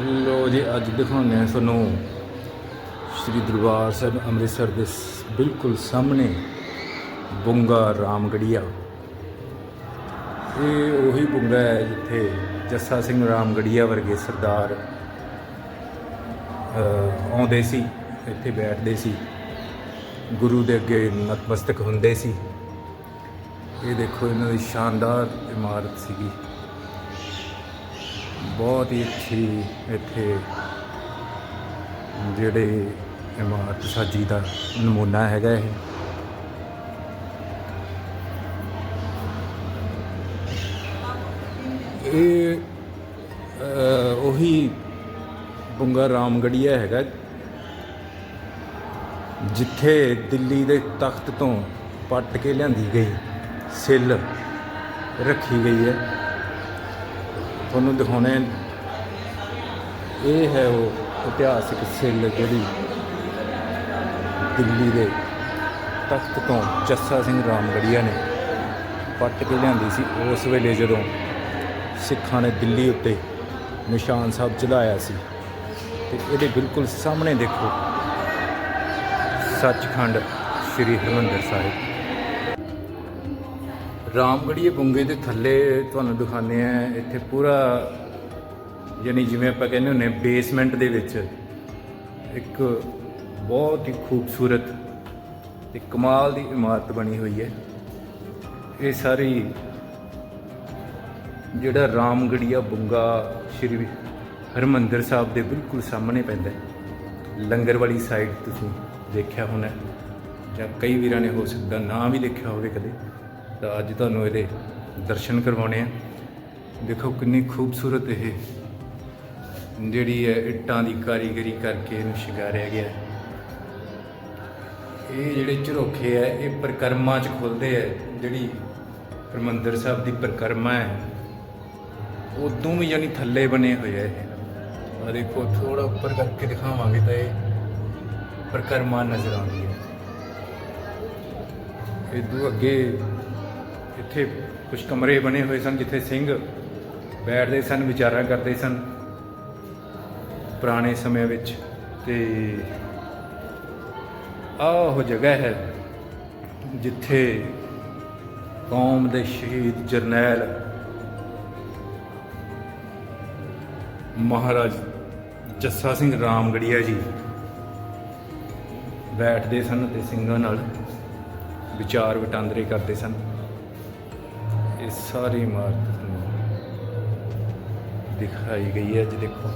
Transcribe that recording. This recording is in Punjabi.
ਲੋ ਜੀ, ਅੱਜ ਦਿਖਾਉਂਦੇ ਹਾਂ ਤੁਹਾਨੂੰ ਸ੍ਰੀ ਦਰਬਾਰ ਸਾਹਿਬ ਅੰਮ੍ਰਿਤਸਰ ਦੇ ਬਿਲਕੁਲ ਸਾਹਮਣੇ ਬੁੰਗਾ ਰਾਮਗੜੀਆ। ਇਹ ਉਹੀ ਬੁੰਗਾ ਹੈ ਜਿੱਥੇ ਜੱਸਾ ਸਿੰਘ ਰਾਮਗੜੀਆ ਵਰਗੇ ਸਰਦਾਰ ਆਉਂਦੇ ਸੀ, ਇੱਥੇ ਬੈਠਦੇ ਸੀ। ਗੁਰੂ ਦੇ ਅੱਗੇ ਨਤਮਸਤਕ ਹੁੰਦੇ ਸੀ। ਇਹ ਦੇਖੋ, ਇਹਨਾਂ ਦੀ ਸ਼ਾਨਦਾਰ ਇਮਾਰਤ ਸੀਗੀ। ਬਹੁਤ ਹੀ ਅੱਛੀ ਇੱਥੇ ਜਿਹੜੇ ਇਮਾਰਤ ਸਾਜੀ ਦਾ ਨਮੂਨਾ ਹੈਗਾ ਇਹ। ਇਹ ਅਹ, ਉਹੀ ਬੁੰਗਾ ਰਾਮਗੜੀਆ ਹੈਗਾ ਜਿੱਥੇ ਦਿੱਲੀ ਦੇ ਤਖਤ ਤੋਂ ਪੱਟ ਕੇ ਲਿਆਂਦੀ ਗਈ ਸਿੱਲ ਰੱਖੀ ਗਈ ਹੈ। ਤੁਹਾਨੂੰ ਦਿਖਾਉਣੇ ਇਹ ਹੈ ਉਹ ਇਤਿਹਾਸਿਕ ਸਿੱਲ ਜਿਹੜੀ ਦਿੱਲੀ ਦੇ ਤਖਤ ਤੋਂ ਜੱਸਾ ਸਿੰਘ ਰਾਮਗੜੀਆ ਨੇ ਪੱਟ ਕੇ ਲਿਆਂਦੀ ਸੀ। ਉਸ ਵੇਲੇ ਜਦੋਂ ਸਿੱਖਾਂ ਨੇ ਦਿੱਲੀ ਉੱਤੇ ਨਿਸ਼ਾਨ ਸਾਹਿਬ ਚਲਾਇਆ ਸੀ, ਤੇ ਇਹਦੇ ਬਿਲਕੁਲ ਸਾਹਮਣੇ ਦੇਖੋ ਸੱਚਖੰਡ ਸ੍ਰੀ ਹਰਿਮੰਦਰ ਸਾਹਿਬ। ਰਾਮਗੜੀਏ ਬੁੰਗੇ ਦੇ ਥੱਲੇ ਤੁਹਾਨੂੰ ਦਿਖਾਉਂਦੇ ਆ ਇੱਥੇ ਪੂਰਾ ਯਾਨੀ ਜਿਵੇਂ ਆਪਾਂ ਕਹਿੰਦੇ ਹੁੰਦੇ ਬੇਸਮੈਂਟ ਦੇ ਵਿੱਚ ਇੱਕ ਬਹੁਤ ਹੀ ਖੂਬਸੂਰਤ ਤੇ ਕਮਾਲ ਦੀ ਇਮਾਰਤ ਬਣੀ ਹੋਈ ਹੈ। ਇਹ ਸਾਰੀ ਜਿਹੜਾ ਰਾਮਗੜੀਆ ਬੁੰਗਾ ਸ਼੍ਰੀ ਹਰਮੰਦਰ ਸਾਹਿਬ ਦੇ ਬਿਲਕੁਲ ਸਾਹਮਣੇ ਪੈਂਦਾ ਹੈ। ਲੰਗਰ ਵਾਲੀ ਸਾਈਡ ਤੁਸੀਂ ਦੇਖਿਆ ਹੋਣਾ ਜਾਂ ਕਈ ਵੀਰਾਂ ਨੇ ਹੋ ਸਕਦਾ ਨਾ ਵੀ ਦੇਖਿਆ ਹੋਵੇ ਕਦੇ। ਤਾਂ ਅੱਜ ਤੁਹਾਨੂੰ ਇਹਦੇ ਦਰਸ਼ਨ ਕਰਵਾਉਣੇ ਆ। ਦੇਖੋ ਕਿੰਨੀ ਖੂਬਸੂਰਤ ਇਹ ਜਿਹੜੀ ਹੈ ਇੱਟਾਂ ਦੀ ਕਾਰੀਗਰੀ ਕਰਕੇ ਇਹਨੂੰ ਸ਼ਿੰਗਾਰਿਆ ਗਿਆ। ਇਹ ਜਿਹੜੇ ਝਰੋਖੇ ਹੈ ਇਹ ਪ੍ਰਕਰਮਾ ਚ ਖੁੱਲਦੇ ਹੈ ਜਿਹੜੀ ਹਰਿਮੰਦਰ ਸਾਹਿਬ ਦੀ ਪ੍ਰਕਰਮਾ ਹੈ, ਉਦੋਂ ਵੀ ਯਾਨੀ ਥੱਲੇ ਬਣੇ ਹੋਏ ਆ ਇਹ। ਆ ਦੇਖੋ ਥੋੜਾ ਉੱਪਰ ਕਰਕੇ ਦਿਖਾਵਾਂਗੇ ਤਾਂ ਇਹ ਪ੍ਰਕਰਮਾ ਨਜ਼ਰ ਆਉਂਦੀ ਹੈ ਇਹ ਇਦੋਂ ਅੱਗੇ ਇੱਥੇ ਕੁਝ ਕਮਰੇ ਬਣੇ ਹੋਏ ਸਨ, ਜਿੱਥੇ ਸਿੰਘ ਬੈਠਦੇ ਸਨ, ਵਿਚਾਰਾਂ ਕਰਦੇ ਸਨ ਪੁਰਾਣੇ ਸਮੇਂ ਵਿੱਚ। ਤੇ ਆਹ ਉਹ ਜਗ੍ਹਾ ਹੈ ਜਿੱਥੇ ਕੌਮ ਦੇ ਸ਼ਹੀਦ ਜਰਨੈਲ ਮਹਾਰਾਜ ਜੱਸਾ ਸਿੰਘ ਰਾਮਗੜੀਆ ਜੀ ਬੈਠਦੇ ਸਨ ਤੇ ਸਿੰਘਾਂ ਨਾਲ ਵਿਚਾਰ ਵਟਾਂਦਰੇ ਕਰਦੇ ਸਨ। ਇਹ ਸਾਰੀ ਇਮਾਰਤ ਤੁਹਾਨੂੰ ਦਿਖਾਈ ਗਈ ਹੈ ਅੱਜ ਦੇਖੋ।